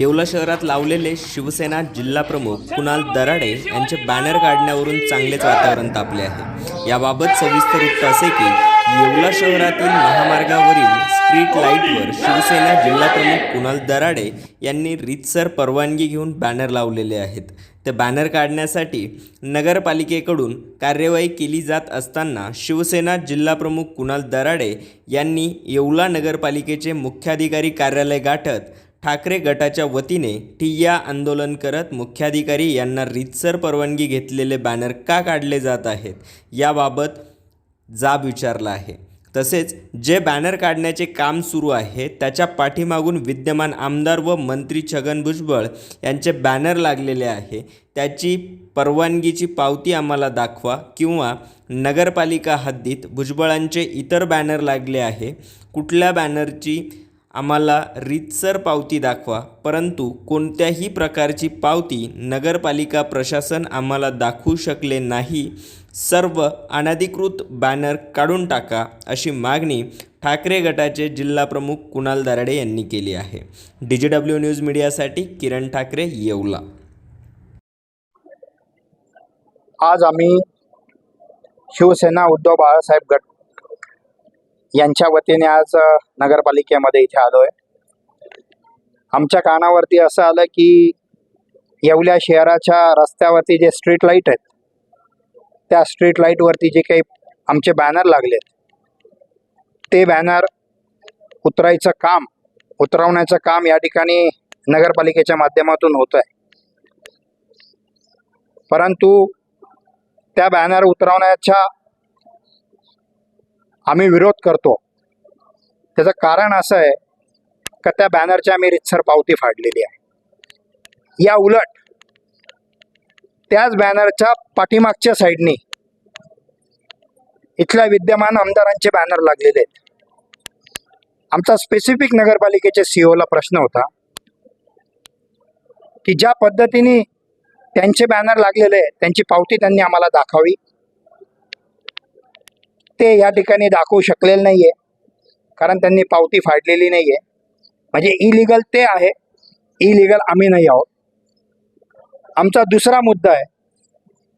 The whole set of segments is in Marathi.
येवला शहरात लावलेले शिवसेना जिल्हाप्रमुख कुणाल दराडे यांचे बॅनर काढण्यावरून चांगलेच वातावरण तापले आहे. याबाबत सविस्तर वृत्त असे की येवला शहरातील महामार्गावरील स्ट्रीट लाईटवर शिवसेना जिल्हाप्रमुख कुणाल दराडे यांनी रीतसर परवानगी घेऊन बॅनर लावलेले आहेत. ते बॅनर काढण्यासाठी नगरपालिकेकडून कार्यवाही केली जात असताना शिवसेना जिल्हाप्रमुख कुणाल दराडे यांनी येवला नगरपालिकेचे मुख्याधिकारी कार्यालय गाठत ठाकरे गटाच्या वतीने ठिय्या आंदोलन करत मुख्याधिकारी यांना रीतसर परवानगी घेतलेले बॅनर का काढले जात आहेत याबाबत जाब विचारला आहे. तसेच जे बॅनर काढण्याचे काम सुरू आहे त्याच्या पाठीमागून विद्यमान आमदार व मंत्री छगन भुजबळ यांचे बॅनर लागलेले आहे. त्याची परवानगीची पावती आम्हाला दाखवा किंवा नगरपालिका हद्दीत भुजबळांचे इतर बॅनर लागले आहे. कुठल्या बॅनरची आम्हाला रीतसर पावती दाखवा परंतु कोणत्याही प्रकारची पावती नगरपालिका प्रशासन आम्हाला दाखवू शकले नाही. सर्व अनधिकृत बॅनर काढून टाका अशी मागणी ठाकरे गटाचे जिल्हाप्रमुख कुणाल दराडे यांनी केली आहे. डी डब्ल्यू न्यूज मीडियासाठी किरण ठाकरे येवला. आज आम्ही शिवसेना उद्धव बाळासाहेब गट यांच्या वतीने आज नगरपालिकेमध्ये इथे आलोय. आमच्या कानावरती असं आलं की येवल्या शहराच्या रस्त्यावरती जे स्ट्रीट लाइट आहेत त्या स्ट्रीट लाईटवरती जे काही आमचे बॅनर लागलेत ते बॅनर उतरायचं काम उतरवण्याचं काम या ठिकाणी नगरपालिकेच्या माध्यमातून होत आहे परंतु त्या बॅनर उतरवण्याच्या आम्ही विरोध करतो. त्याचं कारण असं आहे का त्या बॅनरची आम्ही रितसर पावती फाडलेली आहे. या उलट त्याच बॅनरच्या पाठीमागच्या साईडनी इथल्या विद्यमान आमदारांचे बॅनर लागलेले आहेत. आमचा स्पेसिफिक नगरपालिकेच्या सीओला प्रश्न होता की ज्या पद्धतीने त्यांचे बॅनर लागलेले आहेत, त्यांची पावती त्यांनी आम्हाला दाखवावी? ते या ठिकाणी दाखवू शकलेले नाहीये. कारण त्यांनी पावती फाडलेली नाहीये. म्हणजे इलिगल ते आहे. इलिगल आम्ही नाही आहोत. आमचा दुसरा मुद्दा आहे.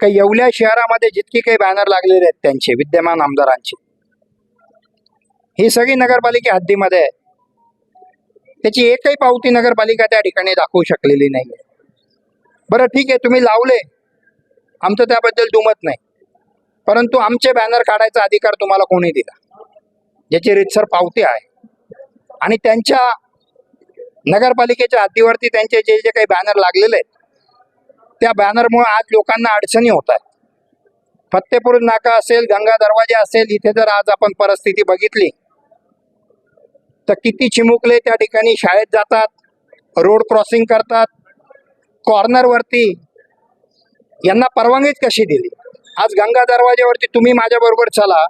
का येवल्या शहरामध्ये जितकी काही बॅनर लागलेले आहेत त्यांचे विद्यमान आमदारांचे. ही सगळी नगरपालिका हद्दीमध्ये आहे. त्याची एकही पावती नगरपालिका त्या ठिकाणी दाखवू शकलेली नाहीये. बरं ठीक आहे तुम्ही लावले. आमचं त्याबद्दल दुमत नाही. परंतु आमचे बॅनर काढायचा अधिकार तुम्हाला कोणी दिला? ज्याची रितसर पावती आहे. आणि त्यांच्या नगरपालिकेच्या हद्दीवरती त्यांचे जे जे काही बॅनर लागलेले आहेत त्या बॅनरमुळे आज लोकांना अडचणी होत आहेत. फत्तेपूर नाका असेल गंगा दरवाजा असेल इथे जर आज आपण परिस्थिती बघितली तर किती चिमुकले त्या ठिकाणी शाळेत जातात रोड क्रॉसिंग करतात कॉर्नरवरती यांना परवानगीच कशी दिली? आज गंगा दरवाज्यावरती तुम्ही माझ्या बरोबर चला.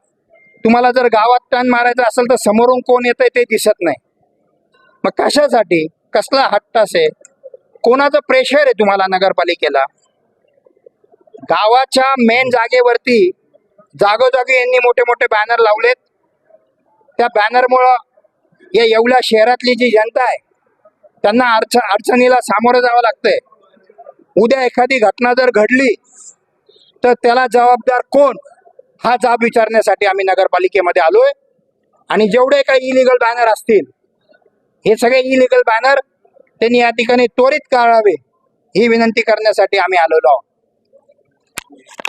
तुम्हाला जर गावात टन मारायचं असेल तर समोरून कोण येतंय ते दिसत नाही. मग कशासाठी? कसला हट्टास आहे? कोणाचं प्रेशर आहे तुम्हाला नगरपालिकेला? गावाच्या मेन जागेवरती जागोजागी यांनी मोठे मोठे बॅनर लावलेत. त्या बॅनरमुळं या येवल्या शहरातली जी जनता आहे त्यांना अडचण अडचणीला सामोरं जावं लागतंय. उद्या एखादी घटना जर घडली तर त्याला जबाबदार कोण? हा जाब विचारण्यासाठी आम्ही नगरपालिकेमध्ये आलोय. आणि जेवढे काही इलिगल बॅनर असतील हे सगळे इलिगल बॅनर त्यांनी या ठिकाणी त्वरित काढावे ही विनंती करण्यासाठी आम्ही आलेलो आहोत.